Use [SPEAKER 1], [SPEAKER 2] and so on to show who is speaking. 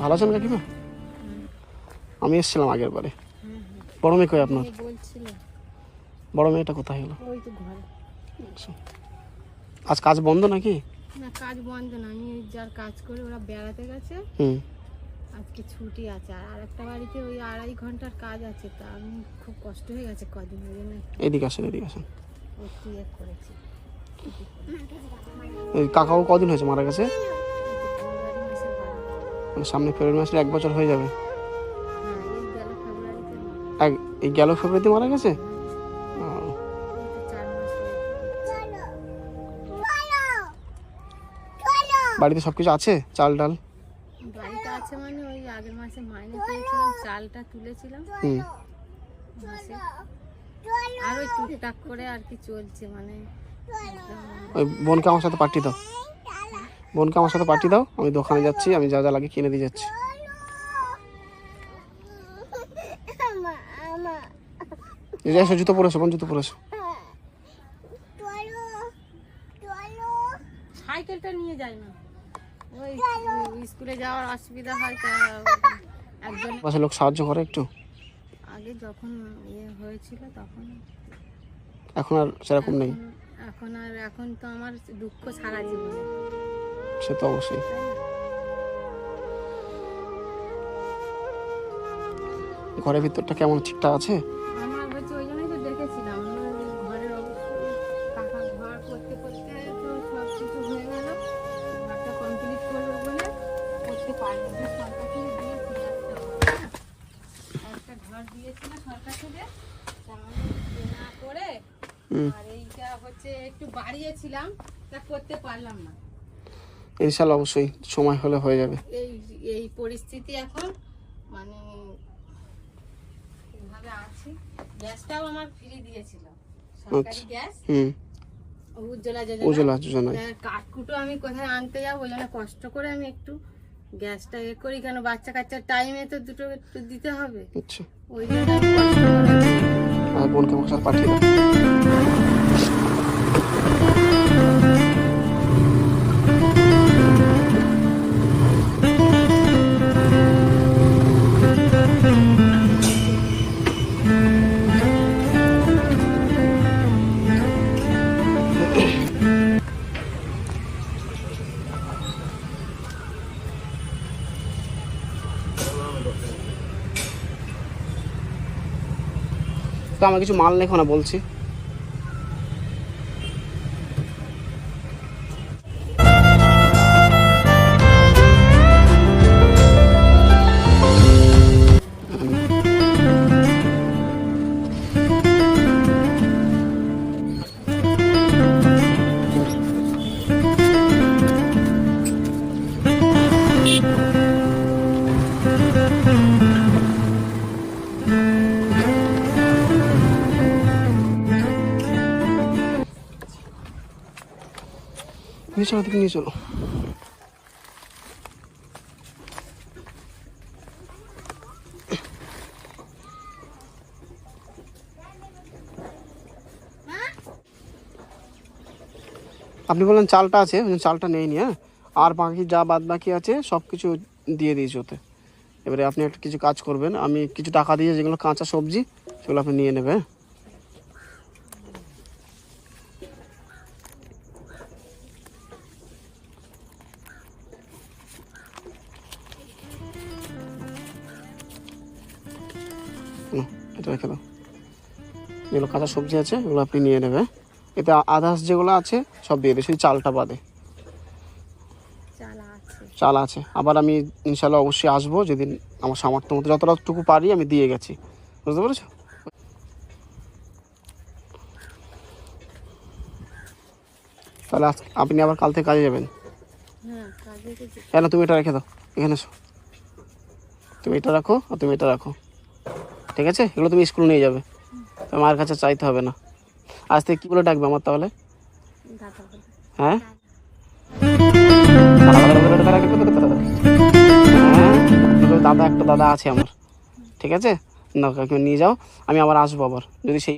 [SPEAKER 1] ভালো আছেন কাকিমা? আমি এসেছিলাম আগের বারে। বড় মেয়ে কই আপনার?
[SPEAKER 2] বলছিল
[SPEAKER 1] বড় মেয়েটা কোথায় গেল
[SPEAKER 2] তো ঘরে।
[SPEAKER 1] আজ কাজ বন্ধ নাকি?
[SPEAKER 2] না কাজ বন্ধ না আমি যার কাজ করে ওরা বেড়াতে গেছে।
[SPEAKER 1] হুম।
[SPEAKER 2] আজকে ছুটি আছে আর আরেকটা বাড়িতে ওই আড়াই ঘণ্টার কাজ আছে তা আমি খুব কষ্ট হয়ে গেছে কদিন
[SPEAKER 1] এদিকে আসেন এদিকে আসেন।
[SPEAKER 2] একটু করেছি।
[SPEAKER 1] ওই কাকাও কদিন হয়েছে মারা গেছে? মানে সামনে ফেব্রুয়ারি মাসে এক বছর হয়ে যাবে। এক এই গেল ফেব্রুয়ারিতে মারা গেছে? বাড়িতে সব কিছু আছে? চাল ডাল?
[SPEAKER 2] বাড়িতে আছে মানে ওই আগের মাসে মাইনে পেয়েছিলাম চালটা তুলেছিলাম।
[SPEAKER 1] হুম।
[SPEAKER 2] মাসে। আর ওই টুকটাক করে আর কি চলছে মানে।
[SPEAKER 1] ওই বোনকে আমার সাথে পাঠিয়ে দাও। বোনকে আমার সাথে পাঠিয়ে দাও আমি দোকানে যাচ্ছি আমি যা যা লাগে কিনে দিয়ে যাচ্ছি। এসো জুতো পরেছো কোন জুতো পরেছো
[SPEAKER 2] সাইকেলটা নিয়ে না ওই স্কুলে যাওয়ার অসুবিধা হয় তা একজন
[SPEAKER 1] পাশে লোক সাহায্য করে একটু।
[SPEAKER 2] আগে যখন ইয়ে হয়েছিল তখন।
[SPEAKER 1] এখন আর সেরকম নেই।
[SPEAKER 2] এখন- এখন আর এখন তো আমার দুঃখ সারা জীবনে।
[SPEAKER 1] সে তো অবশ্যই। ঘরের ভিতরটা কেমন ঠিকঠাক আছে?
[SPEAKER 2] আর এইটা হচ্ছে একটু বাড়িয়েছিলাম তা করতে পারলাম না।
[SPEAKER 1] ইনশাল্লাহ অবশ্যই সময় হলে হয়ে যাবে।
[SPEAKER 2] এই এই পরিস্থিতি এখন মানে এইভাবে আছি। গ্যাসটাও আমার ফ্রি দিয়েছিল। সরকারি
[SPEAKER 1] আচ্ছা।
[SPEAKER 2] গ্যাস।
[SPEAKER 1] হুম।
[SPEAKER 2] উজ্জ্বলা যোজনা। কাঠকুটো আমি কোথায় আনতে যাব ওই জন্য কষ্ট করে আমি একটু গ্যাসটা এ করি কেন বাচ্চা কাচ্চার টাইমে তো দুটো একটু দিতে হবে।
[SPEAKER 1] আচ্ছা।
[SPEAKER 2] ওই জন্য
[SPEAKER 1] আর বোনকে পাঠিয়ে তো আমার কিছু মাল লেখো না বলছি। নিয়ে দিকে নিয়ে চলো। আপনি বললেন চালটা আছে চালটা নেই নি হ্যাঁ? আর বাকি যা বাদ বাকি আছে সব কিছু দিয়ে দিয়েছি ওতে। এবারে আপনি একটা কিছু কাজ করবেন, আমি কিছু টাকা দিয়ে যেগুলো কাঁচা সবজি, সেগুলো আপনি নিয়ে নেবে হ্যাঁ? এটা রেখে দাও। যেগুলো কাঁচা সবজি আছে এগুলো আপনি নিয়ে নেবে এতে আদার্স যেগুলো আছে সব দিয়ে দিই শুধু চালটা বাদে।
[SPEAKER 2] চাল আছে।
[SPEAKER 1] আবার আমি ইনশাল্লাহ অবশ্যই আসব যেদিন আমার সামর্থ্য মতো যতটুকু পারি আমি দিয়ে গেছি। বুঝতে পেরেছ? তাহলে আপনি আবার কাল থেকে কাজে যাবেন?
[SPEAKER 2] হ্যাঁ
[SPEAKER 1] কেন তুমি এটা রেখে দাও। এখানে এসো। তুমি এটা রাখো আর তুমি এটা রাখো। ঠিক আছে? এগুলো তুমি স্কুল নিয়ে যাবে। আমার কাছে চাইতে হবে না। আজ থেকে কী বলে ডাকবে আমার তাহলে? হ্যাঁ? হ্যাঁ? দাদা, একটা দাদা আছে আমার। ঠিক আছে? না কাউকে নিয়ে যাও। আমি আবার আসব আবার। যদি সেই